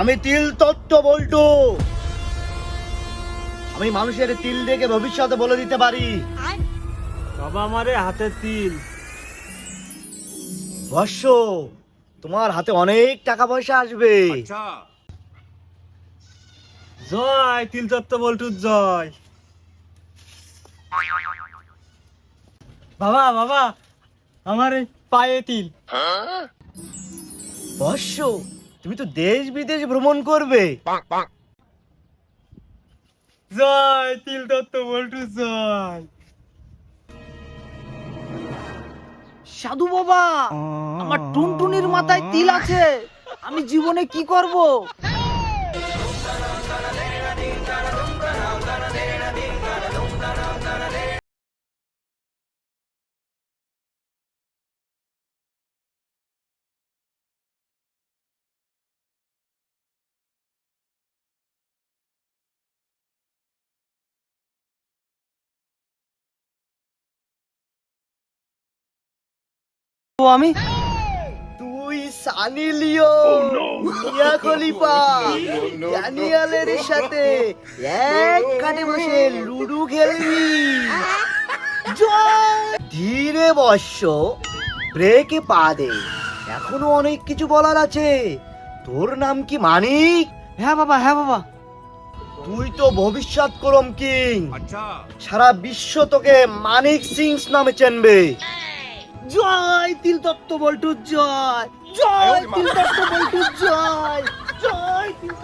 আমি তিল তত্ত্ব বল্টু। আমি মানুষের তিল দেখে ভবিষ্যতে বলে দিতে পারি। বাবা আমারে হাতে তিল। বর্ষ তোমার হাতে অনেক টাকা পয়সা আসবে। জয় তিল তত্ত্ব বল্টুর জয়। বাবা বাবা আমার পায়ে তিল। বর্ষ তুমি তো দেশ বিদেশ ভ্রমণ করবে। জয় তিল দত্ত বল্টু জয়। সাধু বাবা আমার টুনটুনির মাথায় তিল আছে। আমি জীবনে কি করব? আমি? তুই সানি লিওন মিয়া খলিফা ড্যানিয়েলের সাথে এক কাটে বসে লুডু খেলবি। ধীরে বর্ষ ব্রেকে পা দে। এখনও অনেক কিছু বলার আছে। তোর নাম কি মানিক? হ্যাঁ বাবা হ্যাঁ বাবা। তুই তো ভবিষ্যৎ করম কিং। সারা বিশ্ব তোকে মানিক সিংস নামে চেনবে। জয় তিল তত্ত্ব বল্টু জয় জয় তিল তত্ত্ব বল্টু জয় জয় তিল